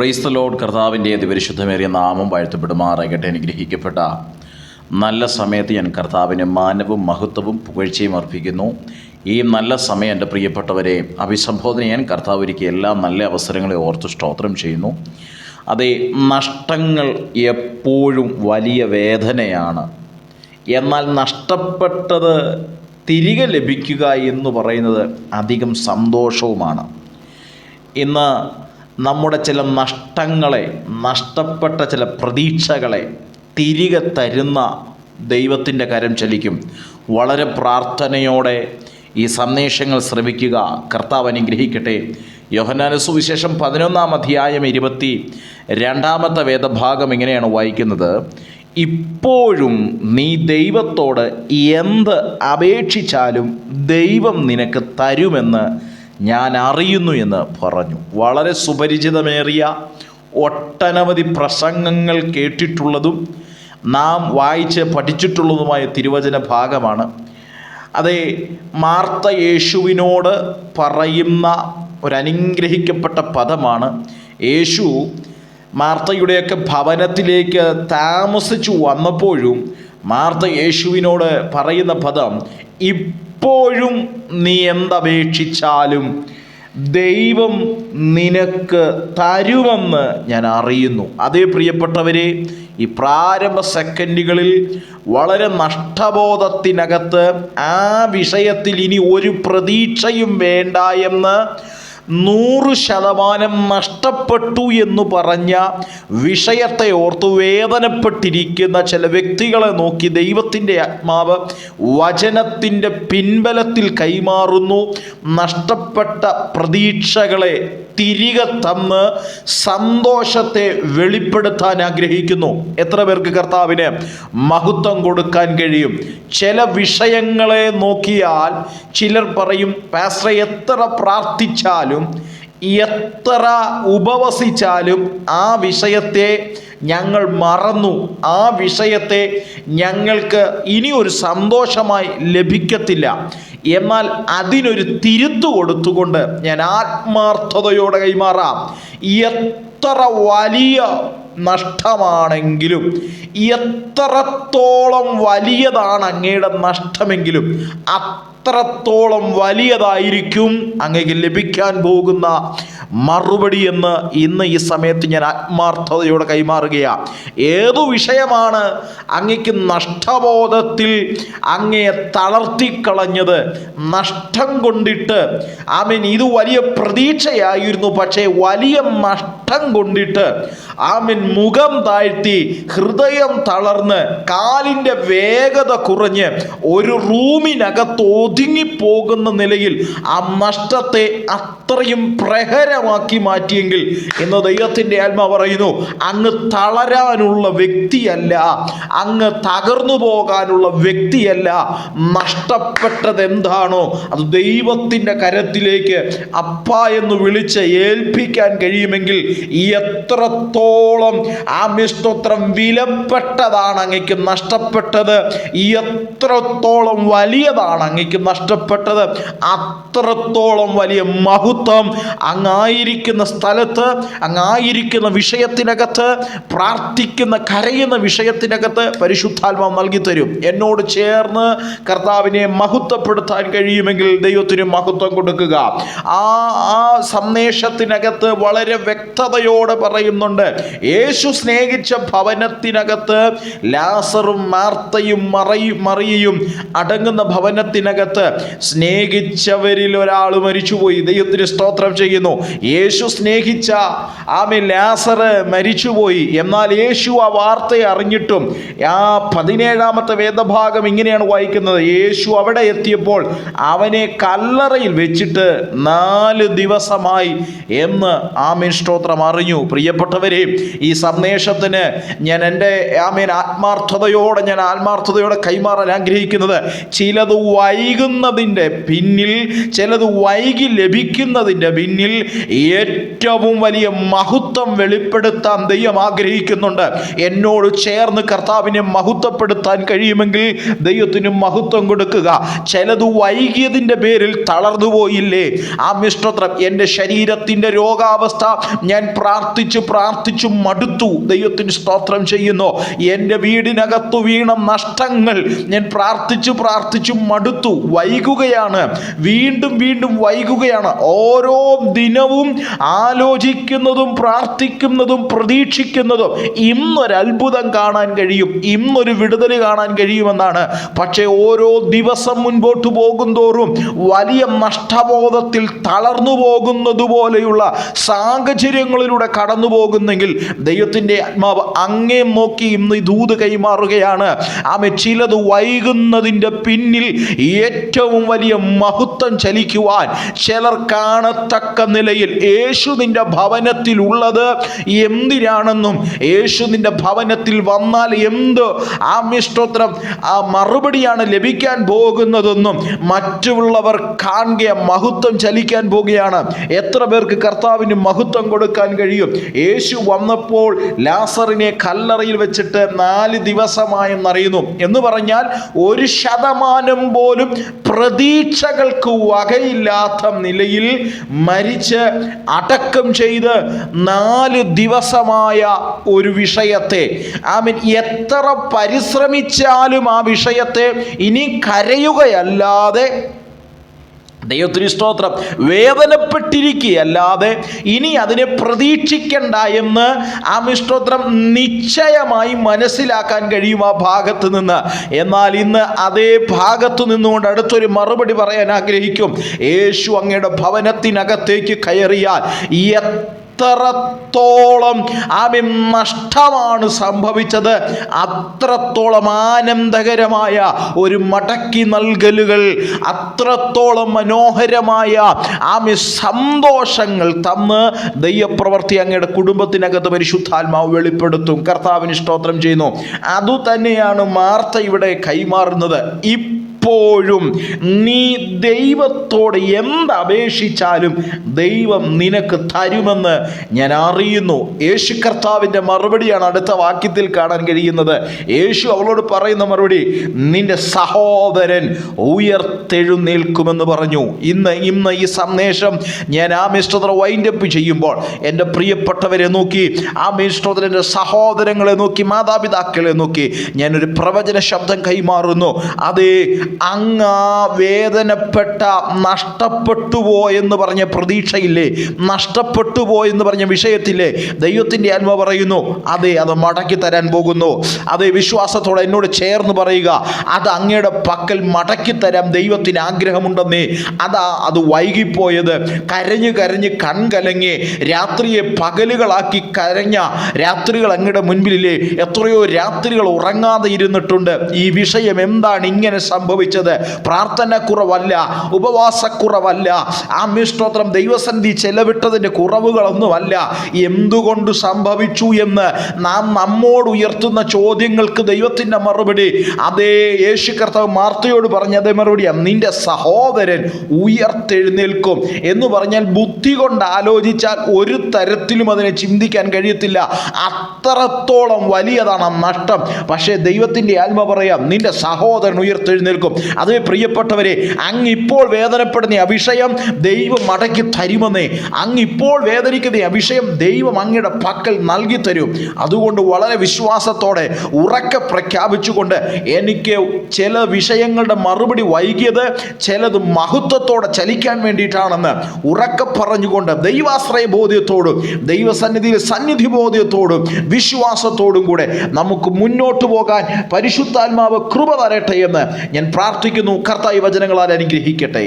Praise the load കർത്താവിന്റെ അതിപരിശുദ്ധമേറിയ നാമം വാഴ്ത്തപ്പെടുമാറാകട്ടെ. അനുഗ്രഹിക്കപ്പെട്ട നല്ല സമയത്ത് ഞാൻ കർത്താവിന് മാനവും മഹത്വവും പുകഴ്ചയും അർപ്പിക്കുന്നു. ഈ നല്ല സമയം എന്റെ പ്രിയപ്പെട്ടവരെ അഭിസംബോധന ചെയ്യാൻ കർത്താവ് ഒരുക്കിയ എല്ലാ നല്ല അവസരങ്ങളെ ഓർത്ത് സ്തോത്രം ചെയ്യുന്നു. അതേ നഷ്ടങ്ങൾ എപ്പോഴും വലിയ വേദനയാണ്. എന്നാൽ നഷ്ടപ്പെട്ടത് തിരികെ ലഭിക്കുക എന്ന് പറയുന്നത് അധികം സന്തോഷവുമാണ്. ഇന്ന് നമ്മുടെ ചില നഷ്ടങ്ങളെ നഷ്ടപ്പെട്ട ചില പ്രതീക്ഷകളെ തിരികെ തരുന്ന ദൈവത്തിന്റെ കരം ചലിക്കും. വളരെ പ്രാർത്ഥനയോടെ ഈ സന്ദേശങ്ങൾ ശ്രമിക്കുക കർത്താവ് അനുഗ്രഹിക്കട്ടെ. യോഹനാന സുവിശേഷം പതിനൊന്നാം അധ്യായം ഇരുപത്തി രണ്ടാമത്തെ വേദഭാഗം ഇങ്ങനെയാണ് വായിക്കുന്നത്. ഇപ്പോഴും നീ ദൈവത്തോട് എന്ത് അപേക്ഷിച്ചാലും ദൈവം നിനക്ക് തരുമെന്ന് ഞാൻ അറിയുന്നു എന്ന് പറഞ്ഞു. വളരെ സുപരിചിതമേറിയ ഒട്ടനവധി പ്രസംഗങ്ങൾ കേട്ടിട്ടുള്ളതും നാം വായിച്ച് പഠിച്ചിട്ടുള്ളതുമായ തിരുവചന ഭാഗമാണ്. അതെ മാർത്ത യേശുവിനോട് പറയുന്ന ഒരനുഗ്രഹിക്കപ്പെട്ട പദമാണ് യേശു മാർത്തയുടെയൊക്കെ ഭവനത്തിലേക്ക് താമസിച്ചു വന്നപ്പോഴും മാർത്ത യേശുവിനോട് പറയുന്ന പദം ഇപ്പോഴും നീ എന്തപേക്ഷിച്ചാലും ദൈവം നിനക്ക് തരുമെന്ന് ഞാൻ അറിയുന്നു. അതേ പ്രിയപ്പെട്ടവരെ ഈ പ്രാരംഭ സെക്കൻഡുകളിൽ വളരെ നഷ്ടബോധത്തിനകത്ത് ആ വിഷയത്തിൽ ഇനി ഒരു പ്രതീക്ഷയും വേണ്ട എന്ന് നൂറ് ശതമാനം നഷ്ടപ്പെട്ടു എന്ന് പറഞ്ഞ വിഷയത്തെ ഓർത്ത് വേദനപ്പെട്ടിരിക്കുന്ന ചില വ്യക്തികളെ നോക്കി ദൈവത്തിന്റെ ആത്മാവ് വചനത്തിന്റെ പിൻബലത്തിൽ കൈമാറുന്നു. നഷ്ടപ്പെട്ട പ്രതീക്ഷകളെ തിരികെ തന്ന് സന്തോഷത്തെ വെളിപ്പെടുത്താൻ ആഗ്രഹിക്കുന്നു. എത്ര പേർക്ക് കർത്താവിന് മഹത്വം കൊടുക്കാൻ കഴിയും? ചില വിഷയങ്ങളെ നോക്കിയാൽ ചിലർ പറയും പാസ്റ്റർ എത്ര പ്രാർത്ഥിച്ചാലും എത്ര ഉപവസിച്ചാലും ആ വിഷയത്തെ ഞങ്ങൾ മറന്നു. ആ വിഷയത്തെ ഞങ്ങൾക്ക് ഇനി ഒരു സന്തോഷമായി ലഭിക്കത്തില്ല. എന്നാൽ അതിനൊരു തിരുത്തു കൊടുത്തുകൊണ്ട് ഞാൻ ആത്മാർത്ഥതയോടെ കൈമാറാം. എത്ര വലിയ നഷ്ടമാണെങ്കിലും എത്രത്തോളം വലിയതാണ് അങ്ങയുടെ നഷ്ടമെങ്കിലും അത്രത്തോളം വലിയതായിരിക്കും അങ്ങേക്ക് ലഭിക്കാൻ പോകുന്ന മറുപടി എന്ന് ഇന്ന് ഈ സമയത്ത് ഞാൻ ആത്മാർത്ഥതയോടെ കൈമാറുകയാണ് ഏതു വിഷയമാണ് അങ്ങയ്ക്ക് നഷ്ടബോധത്തിൽ അങ്ങയെ തളർത്തിക്കളഞ്ഞത്? നഷ്ടം കൊണ്ടിട്ട്. ആമീൻ ഇത് വലിയ പ്രതീക്ഷയായിരുന്നു പക്ഷേ വലിയ നഷ്ടം കൊണ്ടിട്ട്. ആമീൻ മുഖം താഴ്ത്തി ഹൃദയം തളർന്ന് കാലിന്റെ വേഗത കുറഞ്ഞ് ഒരു റൂമിനകത്ത് ഒതുങ്ങിപ്പോകുന്ന നിലയിൽ ആ നഷ്ടത്തെ അത്രയും പ്രഹരമാക്കി മാറ്റിയെങ്കിൽ എന്ന് ദൈവത്തിന്റെ ആത്മ പറയുന്നു അങ്ങ് തളരാനുള്ള വ്യക്തിയല്ല അങ്ങ് തകർന്നു പോകാനുള്ള വ്യക്തിയല്ല. നഷ്ടപ്പെട്ടത് എന്താണോ അത് ദൈവത്തിന്റെ കരത്തിലേക്ക് അപ്പ എന്ന് വിളിച്ച് ഏൽപ്പിക്കാൻ കഴിയുമെങ്കിൽ എത്രത്തോളം ആ മിസ്തോത്രം വിലപ്പെട്ടതാണ് അങ്ങയ്ക്ക് നഷ്ടപ്പെട്ടത് എത്രത്തോളം വലിയതാണ് അങ്ങയ്ക്ക് നഷ്ടപ്പെട്ടത്. അത്രത്തോളം വലിയ മഹത്വം അങ്ങായിരിക്കുന്ന സ്ഥലത്ത് അങ്ങായിരിക്കുന്ന വിഷയത്തിനകത്ത് പ്രാർത്ഥിക്കുന്ന കരയുന്ന വിഷയത്തിനകത്ത് പരിശുദ്ധാത്മാവ് നൽകി തരും. എന്നോട് ചേർന്ന് കർത്താവിനെ മഹത്വപ്പെടുത്താൻ കഴിയുമെങ്കിൽ ദൈവത്തിന് മഹത്വം കൊടുക്കുക. ആ ആ സന്ദേശത്തിനകത്ത് വളരെ വ്യക്തതയോടെ പറയുന്നുണ്ട്. യേശു സ്നേഹിച്ച ഭവനത്തിനകത്ത് ലാസറും മാർത്തയും മറയും മറിയയും അടങ്ങുന്ന ഭവനത്തിനകത്ത് സ്നേഹിച്ചവരിൽ ഒരാൾ മരിച്ചുപോയി. ദൈവത്തിന് സ്തോത്രം ചെയ്യുന്നു. യേശു സ്നേഹിച്ച ആമി ലാസറ് മരിച്ചുപോയി. എന്നാൽ യേശു ആ വാർത്തയെ അറിഞ്ഞിട്ടും ആ പതിനേഴാമത്തെ വേദഭാഗം ഇങ്ങനെയാണ് വായിക്കുന്നത്. യേശു അവിടെ എത്തിയപ്പോൾ അവനെ കല്ലറയിൽ വെച്ചിട്ട് നാല് ദിവസമായി എന്ന് ആമീൻ സ്തോത്രം അറിഞ്ഞു. പ്രിയപ്പെട്ടവരെ ഈ സന്ദേശത്തിന് ഞാൻ എന്റെ ആമീൻ ആത്മാർത്ഥതയോടെ ഞാൻ ആത്മാർത്ഥതയോടെ കൈമാറാൻ ആഗ്രഹിക്കുന്നത് ചിലത് വൈക വൈകുന്നതിന്റെ പിന്നിൽ ചിലത് വൈകി ലഭിക്കുന്നതിന്റെ പിന്നിൽ ഏറ്റവും വലിയ മഹത്വം വെളിപ്പെടുത്താൻ ദൈവം ആഗ്രഹിക്കുന്നുണ്ട്. എന്നോട് ചേർന്ന് കർത്താവിനെ മഹത്വപ്പെടുത്താൻ കഴിയുമെങ്കിൽ ദൈവത്തിന് മഹത്വം കൊടുക്കുക. ചിലത് വൈകിയതിന്റെ പേരിൽ തളർന്നു പോയില്ലേ? ആ മിഷ്ടത്രം എന്റെ ശരീരത്തിന്റെ രോഗാവസ്ഥ ഞാൻ പ്രാർത്ഥിച്ചു പ്രാർത്ഥിച്ചു മടുത്തു. ദൈവത്തിന് സ്തോത്രം ചെയ്യുന്നു. എന്റെ വീടിനകത്തു വീണ നഷ്ടങ്ങൾ ഞാൻ പ്രാർത്ഥിച്ചു പ്രാർത്ഥിച്ചു മടുത്തു. വൈകുകയാണ്. വീണ്ടും വീണ്ടും വൈകുകയാണ്. ഓരോ ദിനവും ആലോചിക്കുന്നതും പ്രാർത്ഥിക്കുന്നതും പ്രതീക്ഷിക്കുന്നതും ഇന്നൊരു അത്ഭുതം കാണാൻ കഴിയും. ഇന്നൊരു വിടുതൽ കാണാൻ കഴിയുമെന്നാണ്. പക്ഷേ ഓരോ ദിവസം മുൻപോട്ട് പോകുന്തോറും വലിയ നഷ്ടബോധത്തിൽ തളർന്നു പോകുന്നത് പോലെയുള്ള സാഹചര്യങ്ങളിലൂടെ കടന്നു പോകുന്നെങ്കിൽ ദൈവത്തിന്റെ ആത്മാവ് അങ്ങേ നോക്കി ഇന്ന് ദൂത് കൈമാറുകയാണ്. ആമെ ചിലത് വൈകുന്നതിന്റെ പിന്നിൽ ഏറ്റവും വലിയ മഹത്വം ചലിക്കുവാൻ ചിലർ കാണത്തക്ക നിലയിൽ യേശു നിന്റെ ഭവനത്തിൽ ഭവനത്തിലുള്ളത് എന്തിനാണെന്നും യേശു നിന്റെ ഭവനത്തിൽ വന്നാൽ എന്ത് ആമിഷ്ടോത്രം ആ മറുപടിയാണ് ലഭിക്കാൻ പോകുന്നതെന്നും മറ്റുള്ളവർ കാണുക മഹത്വം ചലിക്കാൻ പോകുകയാണ്. എത്ര പേർക്ക് കർത്താവിന് മഹത്വം കൊടുക്കാൻ കഴിയും? യേശു വന്നപ്പോൾ ലാസറിനെ കല്ലറയിൽ വെച്ചിട്ട് നാല് ദിവസമായെന്നറിയുന്നു. എന്ന് പറഞ്ഞാൽ ഒരു ശതമാനം പോലും പ്രതീക്ഷകൾക്ക് വകയില്ലാത്ത നിലയിൽ മരിച്ച് അടക്കം ചെയ്ത് നാല് ദിവസമായ ഒരു വിഷയത്തെ ഐ മീൻ എത്ര പരിശ്രമിച്ചാലും ആ വിഷയത്തെ ഇനി കരയുകയല്ലാതെ ദൈവത്തിന് സ്തോത്രം. വേദനപ്പെട്ടിരിക്കുകയല്ലാതെ ഇനി അതിനെ പ്രതീക്ഷിക്കണ്ട എന്ന് ആ മിസ്തോത്രം നിശ്ചയമായി മനസ്സിലാക്കാൻ കഴിയും ആ ഭാഗത്ത് നിന്ന്. എന്നാൽ ഇന്ന് അതേ ഭാഗത്ത് നിന്നുകൊണ്ട് അടുത്തൊരു മറുപടി പറയാൻ ആഗ്രഹിക്കും. യേശു അങ്ങയുടെ ഭവനത്തിനകത്തേക്ക് കയറിയാൽ എത്രത്തോളം ആമി നഷ്ടമാണ് സംഭവിച്ചത്. അത്രത്തോളം ആനന്ദകരമായ ഒരു മടക്കി നൽകലുകൾ. അത്രത്തോളം മനോഹരമായ ആമി സന്തോഷങ്ങൾ തന്ന് ദൈവപ്രവർത്തി അങ്ങയുടെ കുടുംബത്തിനകത്ത് പരിശുദ്ധാത്മാവ് വെളിപ്പെടുത്തും. കർത്താവിന് സ്തോത്രം ചെയ്യുന്നു. അതുതന്നെയാണ് മാർത്ത ഇവിടെ കൈമാറുന്നത്. ഇപ്പോഴും നീ ദൈവത്തോട് എന്തപേക്ഷിച്ചാലും ദൈവം നിനക്ക് തരുമെന്ന് ഞാൻ അറിയുന്നു. യേശു കർത്താവിന്റെ മറുപടിയാണ് അടുത്ത വാക്യത്തിൽ കാണാൻ കഴിയുന്നത്. യേശു അവളോട് പറയുന്ന മറുപടി നിന്റെ സഹോദരൻ ഉയർത്തെഴുന്നേൽക്കുമെന്ന് പറഞ്ഞു. ഇന്ന് ഇന്ന് ഈ സന്ദേശം ഞാൻ ആ മിസ്റ്റർ വൈൻഡപ്പ് ചെയ്യുമ്പോൾ എന്റെ പ്രിയപ്പെട്ടവരെ നോക്കി ആ മിസ്റ്റർ എന്റെ സഹോദരങ്ങളെ നോക്കി മാതാപിതാക്കളെ നോക്കി ഞാനൊരു പ്രവചന ശബ്ദം കൈമാറുന്നു. അതേ അങ്ങ് വേദനപ്പെട്ട നഷ്ടപ്പെട്ടു പോയെന്ന് പറഞ്ഞ പ്രതീക്ഷയില്ലേ? നഷ്ടപ്പെട്ടു പോയെന്ന് പറഞ്ഞ വിഷയത്തില്ലേ? ദൈവത്തിന്റെ ആത്മ പറയുന്നു അതെ അത് മടക്കി തരാൻ പോകുന്നു. അതെ വിശ്വാസത്തോടെ എന്നോട് ചേർന്ന് പറയുക. അത് അങ്ങയുടെ പക്കൽ മടക്കി തരാൻ ദൈവത്തിന് ആഗ്രഹമുണ്ടെന്നേ. അതാ അത് വൈകിപ്പോയത്. കരഞ്ഞ് കരഞ്ഞ് കൺകലങ്ങി രാത്രിയെ പകലുകളാക്കി കരഞ്ഞ രാത്രികൾ അങ്ങയുടെ മുൻപിലില്ലേ? എത്രയോ രാത്രികൾ ഉറങ്ങാതെ ഇരുന്നിട്ടുണ്ട്. ഈ വിഷയം എന്താണ്? ഇങ്ങനെ സംഭവിച്ചത്? പ്രാർത്ഥന കുറവല്ല ഉപവാസക്കുറവല്ല മിഷ്ടോത്രം ദൈവസന്ധി ചെലവിട്ടതിന്റെ കുറവുകളൊന്നുമല്ല. എന്തുകൊണ്ട് സംഭവിച്ചു എന്ന് നാം നമ്മോട് ഉയർത്തുന്ന ചോദ്യങ്ങൾക്ക് ദൈവത്തിന്റെ മറുപടി. അതേ യേശു കർത്താവ് മാർത്തയോട് പറഞ്ഞ അതേ മറുപടിയാണ് നിന്റെ സഹോദരൻ ഉയർത്തെഴുന്നേൽക്കും. എന്ന് പറഞ്ഞാൽ ബുദ്ധി കൊണ്ട് ആലോചിച്ചാൽ ഒരു തരത്തിലും അതിനെ ചിന്തിക്കാൻ കഴിയത്തില്ല. അത്രത്തോളം വലിയതാണ് നഷ്ടം. പക്ഷേ ദൈവത്തിന്റെ ആത്മ പറയാം നിന്റെ സഹോദരൻ ഉയർത്തെഴുന്നേൽക്കും. അതേ പ്രിയപ്പെട്ടവരെ അങ്ങ് ഇപ്പോൾ വേദനപ്പെടുന്ന അവിഷയം ദൈവം മടക്കി തരുമെന്നേ. അങ്ങ് ഇപ്പോൾ വേദനിക്കുന്ന അവിഷയം ദൈവം അങ്ങയുടെ പക്കൽ നൽകി തരും. അതുകൊണ്ട് വളരെ വിശ്വാസത്തോടെ ഉറക്കെ പ്രഖ്യാപിച്ചുകൊണ്ട് എനിക്ക് ചില വിഷയങ്ങളുടെ മറുപടി വൈകിയത് ചിലത് മഹത്വത്തോടെ ചലിക്കാൻ വേണ്ടിയിട്ടാണെന്ന് ഉറക്കെ പറഞ്ഞുകൊണ്ട് ദൈവാശ്രയ ബോധ്യത്തോടും ദൈവസന്നിധിയിൽ സന്നിധി ബോധ്യത്തോടും വിശ്വാസത്തോടും കൂടെ നമുക്ക് മുന്നോട്ട് പോകാൻ പരിശുദ്ധാത്മാവ് കൃപ തരട്ടെ എന്ന് ഞാൻ പ്രാർത്ഥിക്കുന്നു. കർത്തായി വചനങ്ങളാൽ അനുഗ്രഹിക്കട്ടെ.